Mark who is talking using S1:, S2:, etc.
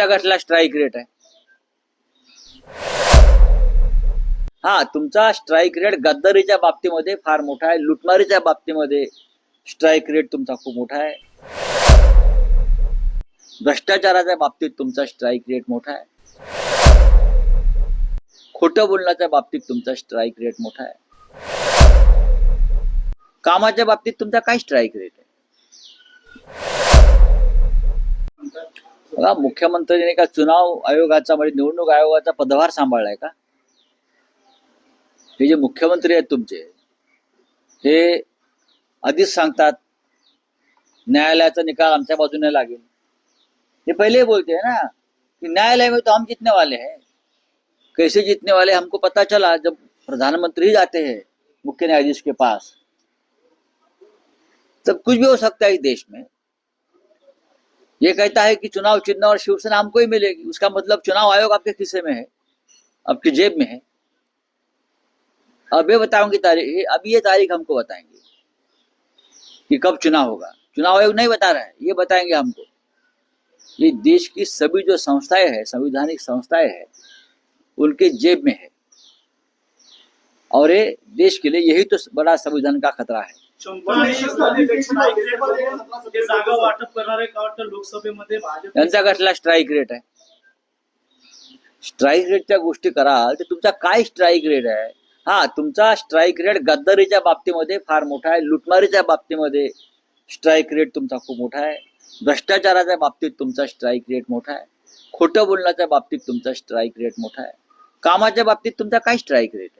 S1: त्यांचा कसला strike rate आहे. हा तुमचा स्ट्राईक रेट गद्दारीच्या बाबतीमध्ये फार मोठा आहे. लुटमारीच्या बाबतीमध्ये स्ट्राईक रेट तुमचा खूप मोठा आहे. भ्रष्टाचाराच्या बाबतीत तुमचा स्ट्राईक रेट मोठा आहे. खोटं बोलण्याच्या बाबतीत तुमचा स्ट्राईक रेट मोठा आहे. कामाच्या बाबतीत तुमचा काय स्ट्राईक रेट आहे? बघा मुख्यमंत्र्यांनी का चुनाव आयोगाचा म्हणजे निवडणूक आयोगाचा पदभार सांभाळलाय का? हे जे मुख्यमंत्री आहेत तुमचे हे आधीच सांगतात न्यायालयाचा निकाल आमच्या बाजूने लागेल. हे पहिले ही बोलते है ना कि न्यायालय में तो हम जीतने वाले हैं. कैसे जीतने वाले हमको पता चला जब प्रधानमंत्री ही जाते हैं मुख्य न्यायाधीश के पास तब कुछ भी हो सकता है इस देश में। ये कहता है कि चुनाव चिन्ह और शिवसेना हमको ही मिलेगी। उसका मतलब चुनाव आयोग आपके खिस्से में है? आपकी जेब में है। अब ये बताऊँगी तारीख अब ये तारीख हमको बताएँगे कि कब चुनाव होगा। चुनाव आयोग नहीं बता रहा है, ये बताएँगे हमको। ये देश की सभी जो संस्थाएँ हैं, संवैधानिक संस्थाएँ हैं, उनके जेब में है। और ये देश के लिए यही तो बड़ा संविधान का खतरा है।
S2: जागा वाटप का वाटतं लोकसभेमध्ये भाजप
S1: त्यांचा कसला स्ट्राईक रेट आहे? स्ट्राईक रेटच्या गोष्टी कराल तर तुमचा काय स्ट्राईक रेट आहे? हा तुमचा स्ट्राईक रेट गद्दारीच्या बाबतीमध्ये फार मोठा आहे. लुटमारीच्या बाबतीमध्ये स्ट्राईक रेट तुमचा खूप मोठा आहे. भ्रष्टाचाराच्या बाबतीत तुमचा स्ट्राईक रेट मोठा आहे. खोटं बोलण्याच्या बाबतीत तुमचा स्ट्राईक रेट मोठा आहे. कामाच्या बाबतीत तुमचा काय स्ट्राईक रेट आहे?